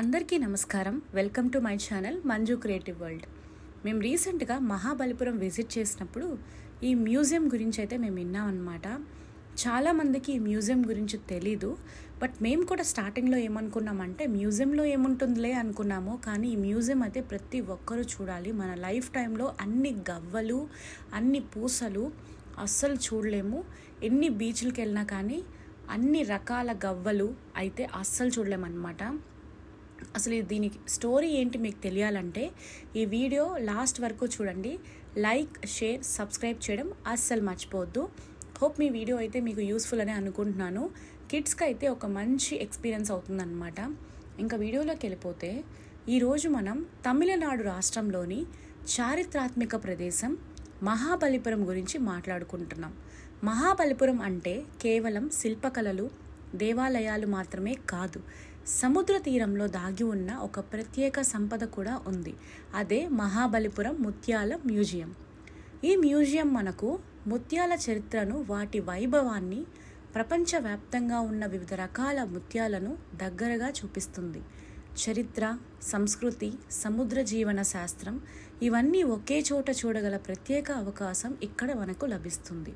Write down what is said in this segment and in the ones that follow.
అందరికీ నమస్కారం. Welcome to my channel Manju creative world. మేము రీసెంట్గా మహాబలిపురం విజిట్ చేసినప్పుడు ఈ మ్యూజియం గురించి అయితే మేము విన్నామన్నమాట. చాలామందికి ఈ మ్యూజియం గురించి తెలీదు. బట్ మేము కూడా స్టార్టింగ్లో ఏమనుకున్నామంటే మ్యూజియంలో ఏముంటుందిలే అనుకున్నాము. కానీ ఈ మ్యూజియం అయితే ప్రతి ఒక్కరూ చూడాలి. మన లైఫ్ టైంలో అన్ని గవ్వలు అన్ని పూసలు అస్సలు చూడలేము. ఎన్ని బీచ్లకి వెళ్ళినా కానీ అన్ని రకాల గవ్వలు అయితే అస్సలు చూడలేమన్నమాట. అసలు దీనికి స్టోరీ ఏంటి మీకు తెలియాలంటే ఈ వీడియో లాస్ట్ వరకు చూడండి. లైక్ షేర్ సబ్స్క్రైబ్ చేయడం అస్సలు మర్చిపోవద్దు. హోప్ మీ వీడియో అయితే మీకు యూస్ఫుల్ అని అనుకుంటున్నాను. కిడ్స్కి అయితే ఒక మంచి ఎక్స్పీరియన్స్ అవుతుందన్నమాట. ఇంకా వీడియోలోకి వెళ్ళిపోతే ఈరోజు మనం తమిళనాడు రాష్ట్రంలోని చారిత్రాత్మక ప్రదేశం మహాబలిపురం గురించి మాట్లాడుకుంటున్నాం. మహాబలిపురం అంటే కేవలం శిల్పకళలు దేవాలయాలు మాత్రమే కాదు సముద్ర తీరంలో దాగి ఉన్న ఒక ప్రత్యేక సంపద కూడా ఉంది. అదే మహాబలిపురం ముత్యాల మ్యూజియం. ఈ మ్యూజియం మనకు ముత్యాల చరిత్రను వాటి వైభవాన్ని ప్రపంచవ్యాప్తంగా ఉన్న వివిధ రకాల ముత్యాలను దగ్గరగా చూపిస్తుంది. చరిత్ర సంస్కృతి సముద్ర జీవన శాస్త్రం ఇవన్నీ ఒకే చోట చూడగల ప్రత్యేక అవకాశం ఇక్కడ మనకు లభిస్తుంది.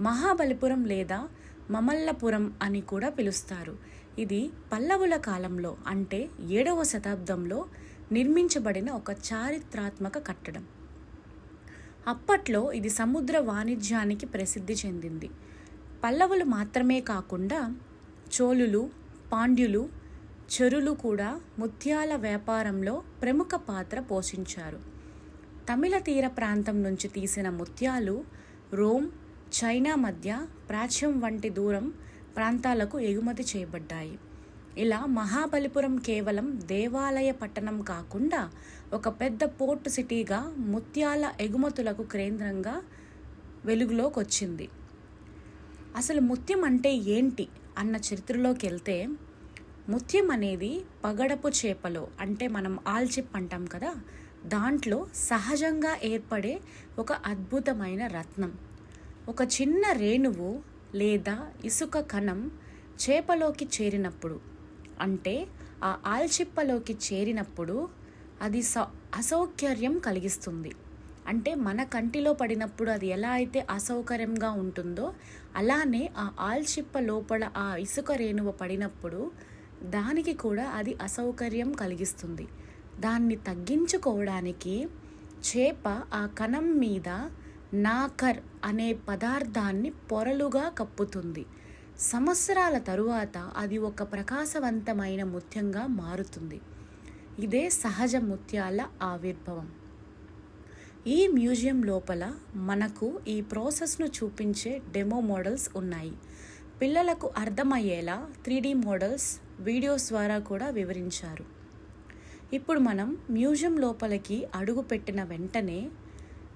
మహాబలిపురం లేదా మమల్లపురం అని కూడా పిలుస్తారు. ఇది పల్లవుల కాలంలో అంటే ఏడవ శతాబ్దంలో నిర్మించబడిన ఒక చారిత్రాత్మక కట్టడం. అప్పట్లో ఇది సముద్ర వాణిజ్యానికి ప్రసిద్ధి చెందింది. పల్లవులు మాత్రమే కాకుండా చోళులు పాండ్యులు చెరులు కూడా ముత్యాల వ్యాపారంలో ప్రముఖ పాత్ర పోషించారు. తమిళ తీర ప్రాంతం నుంచి తీసిన ముత్యాలు రోమ్ చైనా మధ్య ప్రాచ్యం వంటి దూరం ప్రాంతాలకు ఎగుమతి చేయబడ్డాయి. ఇలా మహాబలిపురం కేవలం దేవాలయ పట్టణం కాకుండా ఒక పెద్ద పోర్ట్ సిటీగా ముత్యాల ఎగుమతులకు కేంద్రంగా వెలుగులోకి వచ్చింది అసలు ముత్యం అంటే ఏంటి అన్న చరిత్రలోకి వెళ్తే ముత్యం అనేది పగడపు చేపలో అంటే మనం ఆల్చిప్ అంటాం కదా దాంట్లో సహజంగా ఏర్పడే ఒక అద్భుతమైన రత్నం. ఒక చిన్న రేణువు లేదా ఇసుక కణం చేపలోకి చేరినప్పుడు అంటే ఆ ఆల్చిప్పలోకి చేరినప్పుడు అది స అసౌకర్యం కలిగిస్తుంది. అంటే మన కంటిలో పడినప్పుడు అది ఎలా అయితే అసౌకర్యంగా ఉంటుందో అలానే ఆ ఆల్చిప్ప లోపల ఆ ఇసుక రేణువ పడినప్పుడు దానికి కూడా అది అసౌకర్యం కలిగిస్తుంది. దాన్ని తగ్గించుకోవడానికి చేప ఆ కణం మీద నాకర్ అనే పదార్థాన్ని పొరలుగా కప్పుతుంది. సంవత్సరాల తరువాత అది ఒక ప్రకాశవంతమైన ముత్యంగా మారుతుంది. ఇదే సహజ ముత్యాల ఆవిర్భవం. ఈ మ్యూజియం లోపల మనకు ఈ ప్రాసెస్ను చూపించే డెమో మోడల్స్ ఉన్నాయి. పిల్లలకు అర్థమయ్యేలా త్రీ మోడల్స్ వీడియోస్ ద్వారా కూడా వివరించారు. ఇప్పుడు మనం మ్యూజియం లోపలికి అడుగు పెట్టిన వెంటనే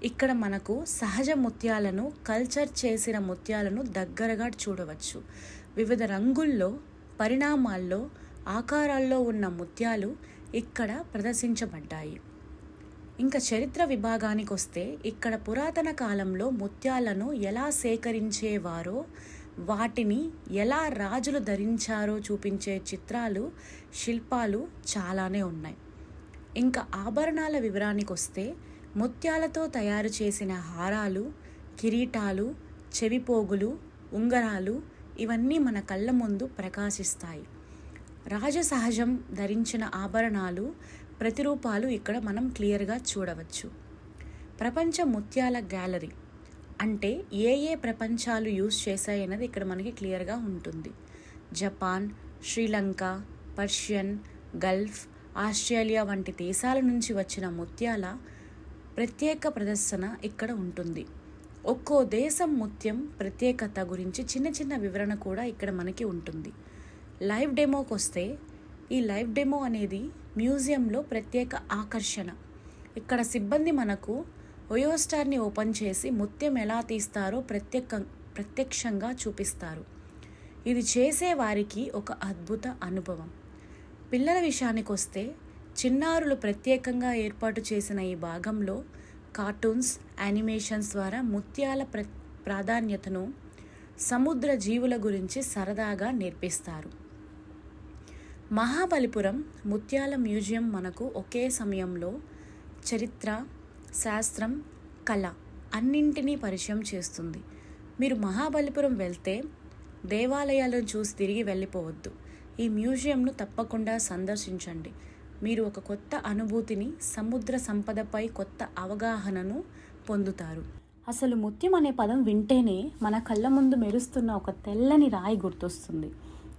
ఇక్కడ మనకు సహజ ముత్యాలను కల్చర్ చేసిన ముత్యాలను దగ్గరగా చూడవచ్చు. వివిధ రంగుల్లో పరిణామాల్లో ఆకారాల్లో ఉన్న ముత్యాలు ఇక్కడ ప్రదర్శించబడ్డాయి. ఇంకా చరిత్ర విభాగానికి వస్తే ఇక్కడ పురాతన కాలంలో ముత్యాలను ఎలా సేకరించేవారో వాటిని ఎలా రాజులు ధరించారో చూపించే చిత్రాలు శిల్పాలు చాలానే ఉన్నాయి. ఇంకా ఆభరణాల వివరానికి వస్తే ముత్యాలతో తయారు చేసిన హారాలు కిరీటాలు చెవిపోగులు ఉంగరాలు ఇవన్నీ మన కళ్ళ ముందు ప్రకాశిస్తాయి. రాజసహజం ధరించిన ఆభరణాలు ప్రతిరూపాలు ఇక్కడ మనం క్లియర్గా చూడవచ్చు. ప్రపంచ ముత్యాల గ్యాలరీ అంటే ఏ ఏ ప్రపంచాలు యూజ్ చేశాయన్నది ఇక్కడ మనకి క్లియర్గా ఉంటుంది. Japan Sri Lanka Persian Gulf Australia వంటి దేశాల నుంచి వచ్చిన ముత్యాల ప్రత్యేక ప్రదర్శన ఇక్కడ ఉంటుంది. ఒక్కో దేశం ముత్యం ప్రత్యేకత గురించి చిన్న చిన్న వివరణ కూడా ఇక్కడ మనకి ఉంటుంది. లైవ్ డెమోకి వస్తే ఈ లైవ్ డెమో అనేది మ్యూజియంలో ప్రత్యేక ఆకర్షణ. ఇక్కడ సిబ్బంది మనకు ఒయోస్టార్ని ఓపెన్ చేసి ముత్యం ఎలా తీస్తారో ప్రత్యేక ప్రత్యక్షంగా చూపిస్తారు. ఇది చేసే వారికి ఒక అద్భుత అనుభవం. పిల్లల విషయానికి వస్తే చిన్నారులు ప్రత్యేకంగా ఏర్పాటు చేసిన ఈ భాగంలో కార్టూన్స్ యానిమేషన్స్ ద్వారా ముత్యాల ప్ర ప్రాధాన్యతను సముద్ర జీవుల గురించి సరదాగా నేర్పిస్తారు. మహాబలిపురం ముత్యాల మ్యూజియం మనకు ఒకే సమయంలో చరిత్ర శాస్త్రం కళ అన్నింటినీ పరిచయం చేస్తుంది. మీరు మహాబలిపురం వెళ్తే దేవాలయాలను చూసి తిరిగి వెళ్ళిపోవద్దు. ఈ మ్యూజియంను తప్పకుండా సందర్శించండి. మీరు ఒక కొత్త అనుభూతిని సముద్ర సంపదపై కొత్త అవగాహనను పొందుతారు. అసలు ముత్యం అనే పదం వింటేనే మన కళ్ళ ముందు మెరుస్తున్న ఒక తెల్లని రాయి గుర్తొస్తుంది.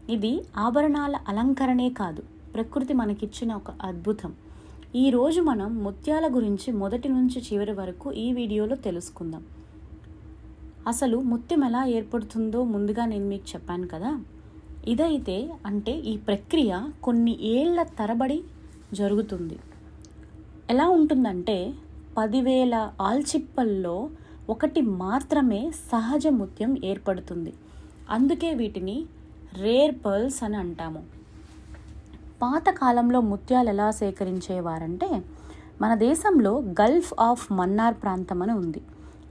ఇది ఆభరణాల అలంకరణే కాదు ప్రకృతి మనకిచ్చిన ఒక అద్భుతం. ఈరోజు మనం ముత్యాల గురించి మొదటి నుంచి చివరి వరకు ఈ వీడియోలో తెలుసుకుందాం. అసలు ముత్యం ఎలా ఏర్పడుతుందో ముందుగా నేను మీకు చెప్పాను కదా? ఇదైతే అంటే ఈ ప్రక్రియ కొన్ని ఏళ్ళ తరబడి జరుగుతుంది. ఎలా ఉంటుందంటే పదివేల ఆల్చిప్పల్లో ఒకటి మాత్రమే సహజ ముత్యం ఏర్పడుతుంది. అందుకే వీటిని రేర్ పర్ల్స్ అని అంటాము. పాతకాలంలో ముత్యాలు ఎలా సేకరించేవారంటే మన దేశంలో గల్ఫ్ ఆఫ్ మన్నార్ ప్రాంతం అని ఉంది.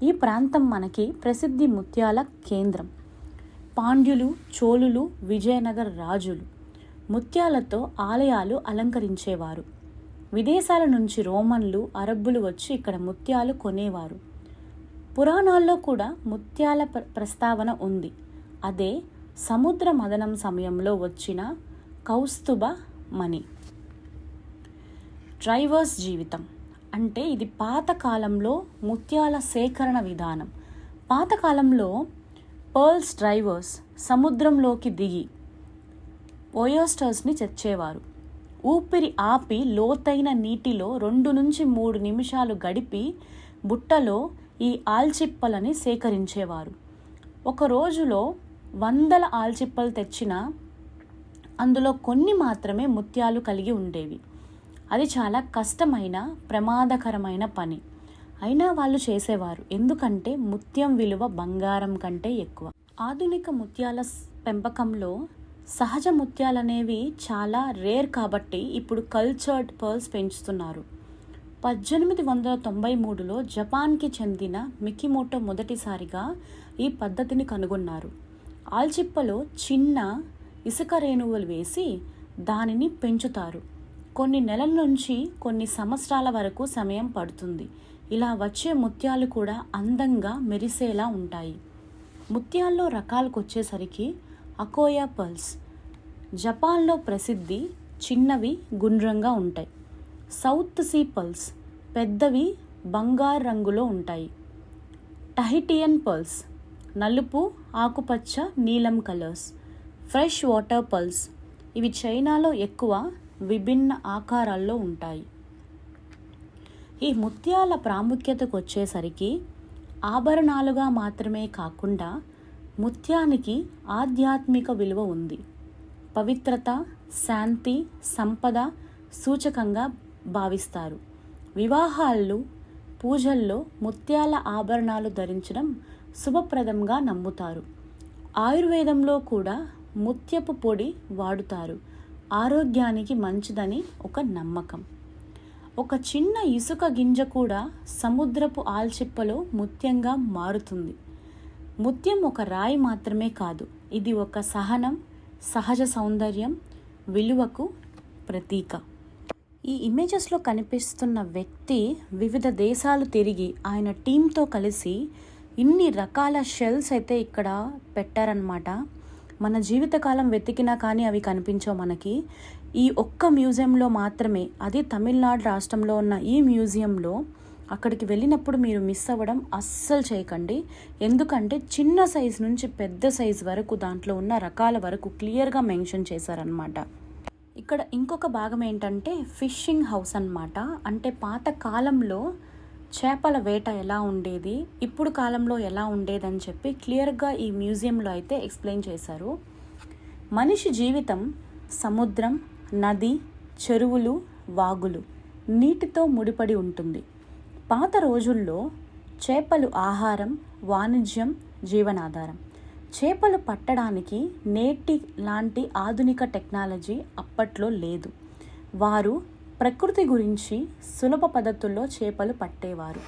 ఈ ప్రాంతం మనకి ప్రసిద్ధి ముత్యాల కేంద్రం. పాండ్యులు చోళులు విజయనగర రాజులు. ముత్యాలతో ఆలయాలు అలంకరించేవారు. విదేశాల నుంచి రోమన్లు అరబ్బులు వచ్చి ఇక్కడ ముత్యాలు కొనేవారు. పురాణాల్లో కూడా ముత్యాల ప్ర- ప్రస్తావన ఉంది. అదే సముద్ర మదనం సమయంలో వచ్చిన కౌస్తుభ మణి. డ్రైవర్స్ జీవితం. అంటే ఇది పాతకాలంలో ముత్యాల సేకరణ విధానం. పాతకాలంలో పర్ల్స్ డ్రైవర్స్ సముద్రంలోకి దిగి ఓయోస్టర్స్ని తెచ్చేవారు ఊపిరి ఆపి లోతైన నీటిలో రెండు నుంచి మూడు నిమిషాలు గడిపి బుట్టలో ఈ ఆల్చిప్పలని సేకరించేవారు. ఒక రోజులో వందల ఆల్చిప్పలు తెచ్చిన అందులో కొన్ని మాత్రమే ముత్యాలు కలిగి ఉండేవి. అది చాలా కష్టమైన ప్రమాదకరమైన పని. అయినా వాళ్ళు చేసేవారు. ఎందుకంటే ముత్యం విలువ బంగారం కంటే ఎక్కువ. ఆధునిక ముత్యాల పెంపకంలో సహజ ముత్యాలనేవి చాలా రేర్ కాబట్టి ఇప్పుడు కల్చర్డ్ పర్ల్స్ పెంచుతున్నారు. పద్దెనిమిది వందల తొంభై మూడులో జపాన్కి చెందిన మికిమోటో మొదటిసారిగా ఈ పద్ధతిని కనుగొన్నారు. ఆల్చిప్పలో చిన్న ఇసుక రేణువులు వేసి దానిని పెంచుతారు. కొన్ని నెలల నుంచి కొన్ని సంవత్సరాల వరకు సమయం పడుతుంది. ఇలా వచ్చే ముత్యాలు కూడా అందంగా మెరిసేలా ఉంటాయి. ముత్యాల్లో రకాలకు వచ్చేసరికి అకోయా పర్ల్స్ జపాన్లో ప్రసిద్ధి చిన్నవి గుండ్రంగా ఉంటాయి. సౌత్ సీ పర్ల్స్ పెద్దవి బంగారు రంగులో ఉంటాయి. టహిటియన్ పర్ల్స్ నలుపు ఆకుపచ్చ నీలం కలర్స్. ఫ్రెష్ వాటర్ పర్ల్స్ ఇవి చైనాలో ఎక్కువ విభిన్న ఆకారాల్లో ఉంటాయి. ఈ ముత్యాల ప్రాముఖ్యతకు వచ్చేసరికి ఆభరణాలుగా మాత్రమే కాకుండా ముత్యానికి ఆధ్యాత్మిక విలువ ఉంది. పవిత్రత శాంతి సంపద సూచకంగా భావిస్తారు. వివాహాల్లో పూజల్లో ముత్యాల ఆభరణాలు ధరించడం శుభప్రదంగా నమ్ముతారు. ఆయుర్వేదంలో కూడా ముత్యపు పొడి వాడుతారు. ఆరోగ్యానికి మంచిదని ఒక నమ్మకం. ఒక చిన్న ఇసుక గింజ కూడా సముద్రపు ఆల్చిప్పలో ముత్యంగా మారుతుంది. ముత్యం ఒక రాయి మాత్రమే కాదు. ఇది ఒక సహనం సహజ సౌందర్యం విలువకు ప్రతీక. ఈ ఇమేజెస్లో కనిపిస్తున్న వ్యక్తి వివిధ దేశాలు తిరిగి ఆయన టీంతో కలిసి ఇన్ని రకాల షెల్స్ అయితే ఇక్కడ పెట్టారనమాట మన జీవితకాలం వెతికినా కానీ అవి కనిపించవు మనకి. ఈ ఒక్క మ్యూజియంలో మాత్రమే అది తమిళనాడు రాష్ట్రంలో ఉన్న ఈ మ్యూజియంలో అక్కడికి వెళ్ళినప్పుడు మీరు మిస్ అవ్వడం అస్సలు చేయకండి. ఎందుకంటే చిన్న సైజు నుంచి పెద్ద సైజు వరకు దాంట్లో ఉన్న రకాల వరకు క్లియర్గా మెన్షన్ చేశారనమాట ఇక్కడ ఇంకొక భాగం ఏంటంటే ఫిషింగ్ హౌస్ అనమాట అంటే పాత కాలంలో చేపల వేట ఎలా ఉండేది ఇప్పుడు కాలంలో ఎలా ఉండేదని చెప్పి క్లియర్గా ఈ మ్యూజియంలో అయితే ఎక్స్ప్లెయిన్ చేశారు. మనిషి జీవితం సముద్రం నది చెరువులు వాగులు నీటితో ముడిపడి ఉంటుంది. పాత రోజుల్లో చేపలు ఆహారం వాణిజ్యం జీవనాధారం. చేపలు పట్టడానికి నేటి లాంటి ఆధునిక టెక్నాలజీ అప్పట్లో లేదు. వారు ప్రకృతి గురించి సులభ పద్ధతుల్లో చేపలు పట్టేవారు.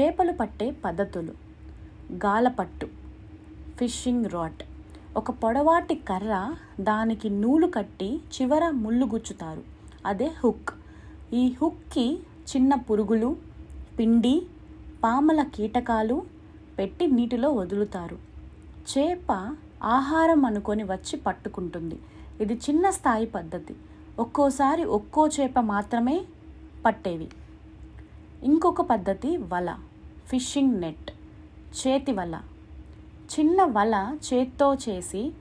చేపలు పట్టే పద్ధతులు. గాలపట్టు ఫిషింగ్ రాట్ ఒక పొడవాటి కర్ర దానికి నూలు కట్టి చివర ముళ్ళు గుచ్చుతారు. అదే హుక్. ఈ హుక్కి చిన్న పురుగులు పిండి పాముల కీటకాలు పెట్టి నీటిలో వదులుతారు. చేప ఆహారం అనుకొని వచ్చి పట్టుకుంటుంది. ఇది చిన్న స్థాయి పద్ధతి. ఒక్కోసారి ఒక్కో చేప మాత్రమే పట్టేవి. ఇంకొక పద్ధతి వల ఫిషింగ్ నెట్ చేతి వల. చిన్న వల చేత్తో చేసి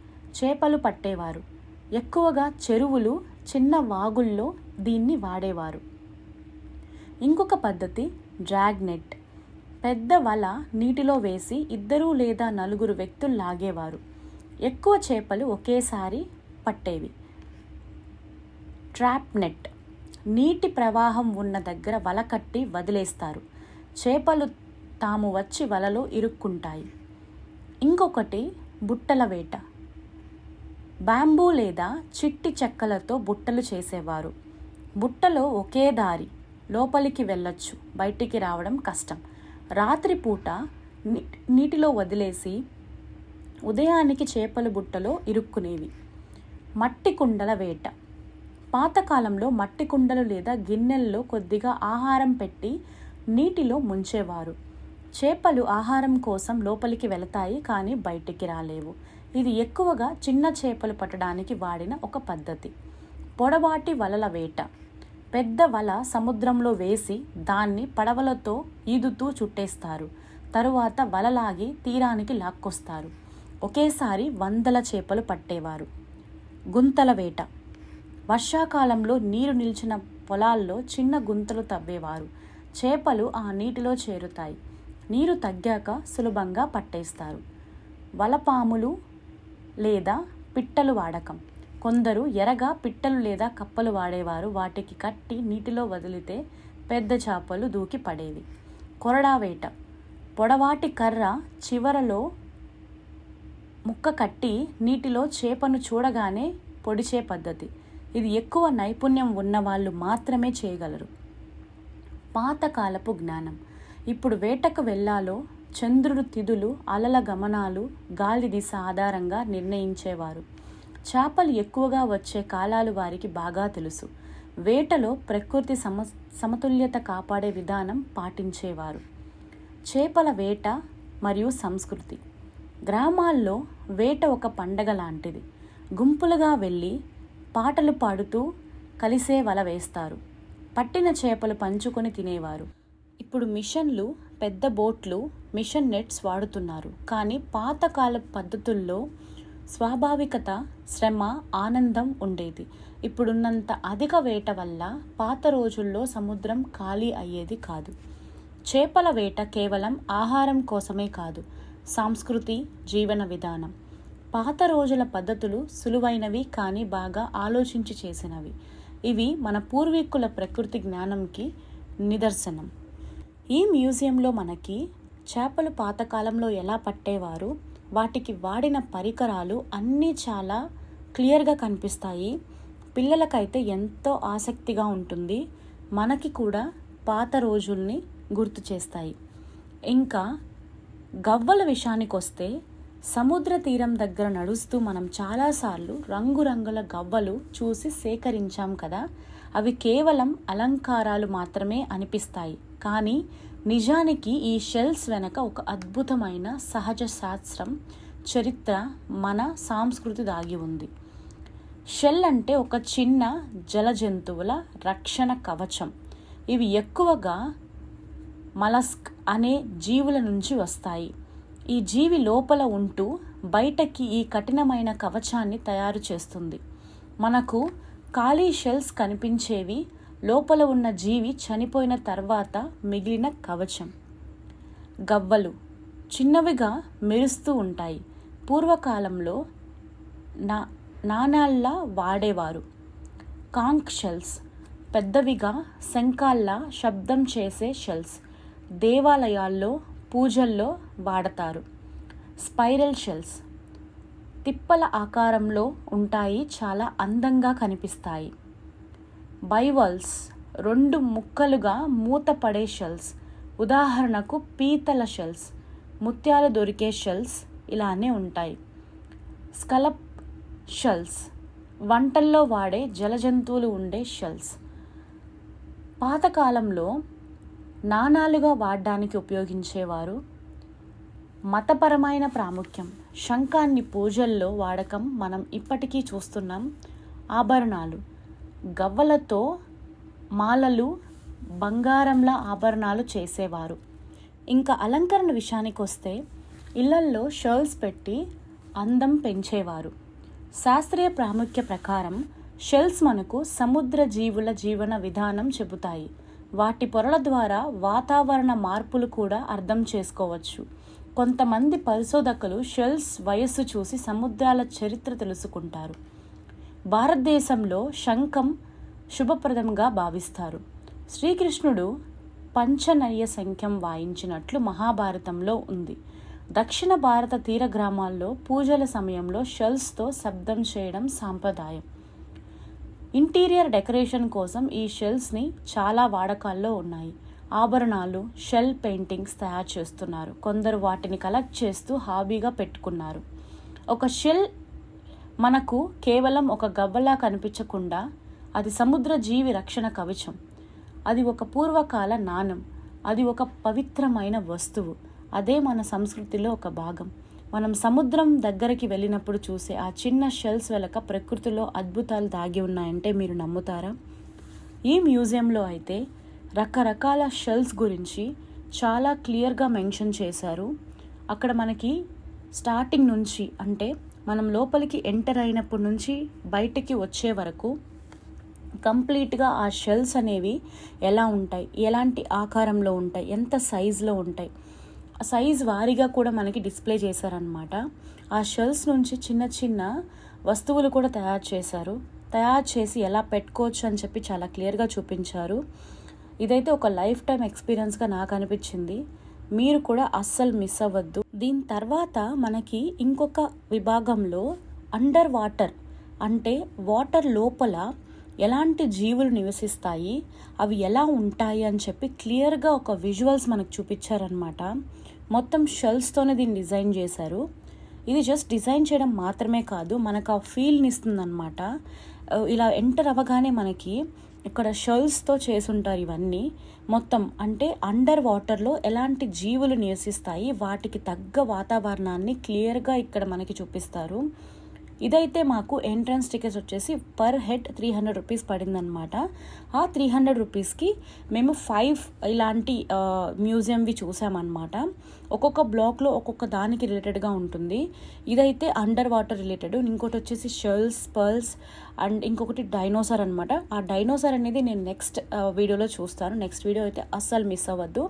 చేపలు పట్టేవారు. ఎక్కువగా చెరువులు చిన్న వాగుల్లో దీన్ని వాడేవారు. ఇంకొక పద్ధతి డ్రాగ్ నెట్ పెద్ద వల నీటిలో వేసి ఇద్దరు లేదా నలుగురు వ్యక్తులు లాగేవారు. ఎక్కువ చేపలు ఒకేసారి పట్టేవి. ట్రాప్ నెట్ నీటి ప్రవాహం ఉన్న దగ్గర వల కట్టి వదిలేస్తారు. చేపలు తాము వచ్చి వలలో ఇరుక్కుంటాయి. ఇంకొకటి బుట్టల వేట. బ్యాంబూ లేదా చిట్టి చెక్కలతో బుట్టలు చేసేవారు. బుట్టలో ఒకే దారి. లోపలికి వెళ్ళొచ్చు. బయటికి రావడం కష్టం. రాత్రిపూట నీ- నీటిలో వదిలేసి ఉదయానికి చేపల బుట్టలో ఇరుక్కునేవి. మట్టి కుండల వేట. పాతకాలంలో మట్టి కుండలు లేదా గిన్నెల్లో కొద్దిగా ఆహారం పెట్టి నీటిలో ముంచేవారు. చేపలు ఆహారం కోసం లోపలికి వెళతాయి కానీ బయటికి రాలేవు. ఇది ఎక్కువగా చిన్న చేపలు పట్టడానికి వాడిన ఒక పద్ధతి. పొడవాటి వలల వేట. పెద్ద వల సముద్రంలో వేసి దాన్ని పడవలతో ఈదుతూ చుట్టేస్తారు. తరువాత వలలాగి తీరానికి లాక్కొస్తారు. ఒకేసారి వందల చేపలు పట్టేవారు. గుంతల వేట. వర్షాకాలంలో నీరు నిలిచిన పొలాల్లో చిన్న గుంతలు తవ్వేవారు. చేపలు ఆ నీటిలో చేరుతాయి. నీరు తగ్గాక సులభంగా పట్టేస్తారు. వలపాములు లేదా పిట్టలు వాడకం. కొందరు ఎరగా పిట్టలు లేదా కప్పలు వాడేవారు. వాటికి కట్టి నీటిలో వదిలితే పెద్ద చేపలు దూకి పడేవి. కొరడా వేట పొడవాటి కర్ర చివరలో ముక్క కట్టి నీటిలో చేపను చూడగానే పొడిచే పద్ధతి. ఇది ఎక్కువ నైపుణ్యం ఉన్నవాళ్ళు మాత్రమే చేయగలరు. పాతకాలపు జ్ఞానం. ఇప్పుడు వేటకు వెళ్ళాలో చంద్రుడు తిథులు అలల గమనాలు గాలి దిశ ఆధారంగా నిర్ణయించేవారు. చేపలు ఎక్కువగా వచ్చే కాలాలు వారికి బాగా తెలుసు. వేటలో ప్రకృతి సమ సమతుల్యత కాపాడే విధానం పాటించేవారు. చేపల వేట మరియు సంస్కృతి. గ్రామాల్లో వేట ఒక పండగ లాంటిది. గుంపులుగా వెళ్ళి పాటలు పాడుతూ కలిసే వల వేస్తారు. పట్టిన చేపలు పంచుకొని తినేవారు. ఇప్పుడు మిషన్లు పెద్ద బోట్లు మిషన్ నెట్స్ వాడుతున్నారు. కానీ పాతకాల పద్ధతుల్లో స్వాభావికత శ్రమ ఆనందం ఉండేది. ఇప్పుడున్నంత అధిక వేట వల్ల పాత రోజుల్లో సముద్రం ఖాళీ అయ్యేది కాదు. చేపల వేట కేవలం ఆహారం కోసమే కాదు సంస్కృతి జీవన విధానం. పాత రోజుల పద్ధతులు సులువైనవి కానీ బాగా ఆలోచించి చేసినవి. ఇవి మన పూర్వీకుల ప్రకృతి జ్ఞానంకి నిదర్శనం. ఈ మ్యూజియంలో మనకి చేపలు పాతకాలంలో ఎలా పట్టేవారు? వాటికి వాడిన పరికరాలు అన్నీ చాలా క్లియర్గా కనిపిస్తాయి. పిల్లలకైతే ఎంతో ఆసక్తిగా ఉంటుంది. మనకి కూడా పాత రోజుల్ని గుర్తు చేస్తాయి. ఇంకా గవ్వల విషయానికి వస్తే సముద్ర తీరం దగ్గర నడుస్తూ మనం చాలాసార్లు రంగురంగుల గవ్వలు చూసి సేకరించాం కదా. అవి కేవలం అలంకారాలు మాత్రమే అనిపిస్తాయి. కానీ నిజానికి ఈ షెల్స్ వెనక ఒక అద్భుతమైన సహజ శాస్త్రం చరిత్ర మన సాంస్కృతి దాగి ఉంది. షెల్ అంటే ఒక చిన్న జల జంతువుల రక్షణ కవచం. ఇవి ఎక్కువగా మలస్క్ అనే జీవుల నుంచి వస్తాయి. ఈ జీవి లోపల ఉంటూ బయటకి ఈ కఠినమైన కవచాన్ని తయారు చేస్తుంది. మనకు ఖాళీ షెల్స్ కనిపించేవి లోపల ఉన్న జీవి చనిపోయిన తర్వాత మిగిలిన కవచం. గవ్వలు చిన్నవిగా మెరుస్తూ ఉంటాయి. పూర్వకాలంలో నా నాణాల్లా వాడేవారు. కాంక్ షెల్స్ పెద్దవిగా శంఖాల్లా శబ్దం చేసే షెల్స్ దేవాలయాల్లో పూజల్లో వాడతారు. స్పైరల్ షెల్స్ తిప్పల ఆకారంలో ఉంటాయి చాలా అందంగా కనిపిస్తాయి. బైవల్స్ రెండు ముక్కలుగా మూతపడే షెల్స్. ఉదాహరణకు పీతల షెల్స్ ముత్యాలు దొరికే షెల్స్ ఇలానే ఉంటాయి. స్కలప్ షెల్స్ వంటల్లో వాడే జలజంతువులు ఉండే షెల్స్. పాతకాలంలో నాణాలుగా వాడడానికి ఉపయోగించేవారు మతపరమైన ప్రాముఖ్యం. శంఖాన్ని పూజల్లో వాడకం మనం ఇప్పటికీ చూస్తున్నాం. ఆభరణాలు. గవ్వలతో మాలలు బంగారంలా ఆభరణాలు చేసేవారు. ఇంకా అలంకరణ విషయానికి వస్తే ఇళ్ళల్లో షర్ల్స్ పెట్టి అందం పెంచేవారు. శాస్త్రీయ ప్రాముఖ్య ప్రకారం షెల్స్ మనకు సముద్ర జీవుల జీవన విధానం చెబుతాయి. వాటి పొరల ద్వారా వాతావరణ మార్పులు కూడా అర్థం చేసుకోవచ్చు. కొంతమంది పరిశోధకులు షెల్స్ వయస్సు చూసి సముద్రాల చరిత్ర తెలుసుకుంటారు. భారతదేశంలో శంఖం శుభప్రదంగా భావిస్తారు. శ్రీకృష్ణుడు పంచనయ్య సంఖ్యం వాయించినట్లు మహాభారతంలో ఉంది. దక్షిణ భారత తీర గ్రామాల్లో పూజల సమయంలో షెల్స్తో శబ్దం చేయడం సాంప్రదాయం. ఇంటీరియర్ డెకరేషన్ కోసం ఈ షెల్స్ని చాలా వాడకాల్లో ఉన్నాయి. ఆభరణాలు షెల్ పెయింటింగ్స్ తయారు చేస్తున్నారు. కొందరు వాటిని కలెక్ట్ చేస్తూ హాబీగా పెట్టుకున్నారు. ఒక షెల్ మనకు కేవలం ఒక గవ్వలా కనిపించకుండా అది సముద్ర జీవి రక్షణ కవచం. అది ఒక పూర్వకాల నాణం. అది ఒక పవిత్రమైన వస్తువు. అదే మన సంస్కృతిలో ఒక భాగం. మనం సముద్రం దగ్గరికి వెళ్ళినప్పుడు చూసే ఆ చిన్న షెల్స్ వెనక ప్రకృతిలో అద్భుతాలు దాగి ఉన్నాయంటే మీరు నమ్ముతారా? ఈ మ్యూజియంలో అయితే రకరకాల షెల్స్ గురించి చాలా క్లియర్గా మెన్షన్ చేశారు. అక్కడ మనకి స్టార్టింగ్ నుంచి అంటే మనం లోపలికి ఎంటర్ అయినప్పటి నుంచి బయటికి వచ్చే వరకు కంప్లీట్గా ఆ షెల్స్ అనేవి ఎలా ఉంటాయి? ఎలాంటి ఆకారంలో ఉంటాయి? ఎంత సైజులో ఉంటాయి? సైజ్ వారీగా కూడా మనకి డిస్ప్లే చేశారనమాట ఆ షెల్స్ నుంచి చిన్న చిన్న వస్తువులు కూడా తయారు చేశారు. తయారు చేసి ఎలా పెట్టుకోవచ్చు అని చెప్పి చాలా క్లియర్గా చూపించారు. ఇదైతే ఒక లైఫ్ టైం ఎక్స్పీరియన్స్గా నాకు అనిపించింది. మీరు కూడా అస్సలు మిస్ అవ్వద్దు. దీని తర్వాత మనకి ఇంకొక విభాగంలో అండర్ వాటర్ అంటే వాటర్ లోపల ఎలాంటి జీవులు నివసిస్తాయి అవి ఎలా ఉంటాయి అని చెప్పి క్లియర్గా ఒక విజువల్స్ మనకు చూపించారనమాట మొత్తం షెల్స్తోనే దీన్ని డిజైన్ చేశారు. ఇది జస్ట్ డిజైన్ చేయడం మాత్రమే కాదు మనకు ఆ ఫీల్ని ఇస్తుందన్నమాట. ఇలా ఎంటర్ అవ్వగానే మనకి ఇక్కడ షెల్స్తో చేసుంటారు ఇవన్నీ. మొత్తం అంటే అండర్ వాటర్లో ఎలాంటి జీవులు నివసిస్తాయి వాటికి తగ్గ వాతావరణాన్ని క్లియర్గా ఇక్కడ మనకి చూపిస్తారు. ఇదైతే మాకు ఎంట్రన్స్ టికెట్స్ వచ్చేసి per head three hundred rupees పడిందనమాట ఆ త్రీ హండ్రెడ్ రూపీస్కి మేము ఫైవ్ ఇలాంటి మ్యూజియంవి చూసామన్నమాట. ఒక్కొక్క బ్లాక్లో ఒక్కొక్క దానికి రిలేటెడ్గా ఉంటుంది. ఇదైతే అండర్ వాటర్ రిలేటెడ్. ఇంకోటి వచ్చేసి షెల్స్ పర్ల్స్ అండ్ ఇంకొకటి డైనోసార్ అనమాట ఆ డైనోసార్ అనేది నేను నెక్స్ట్ వీడియోలో చూస్తాను. నెక్స్ట్ వీడియో అయితే అస్సలు మిస్ అవ్వద్దు.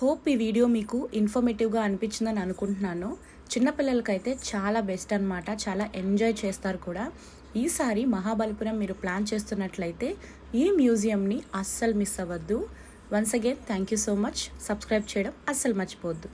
హోప్ ఈ వీడియో మీకు ఇన్ఫర్మేటివ్గా అనిపించిందని అనుకుంటున్నాను. చిన్నపిల్లలకైతే చాలా బెస్ట్ అనమాట చాలా ఎంజాయ్ చేస్తారు కూడా. ఈసారి మహాబలిపురం మీరు ప్లాన్ చేస్తున్నట్లయితే ఈ మ్యూజియంని అస్సలు మిస్ అవ్వద్దు. Once again thank you so much subscribe చేయడం అస్సలు మర్చిపోవద్దు.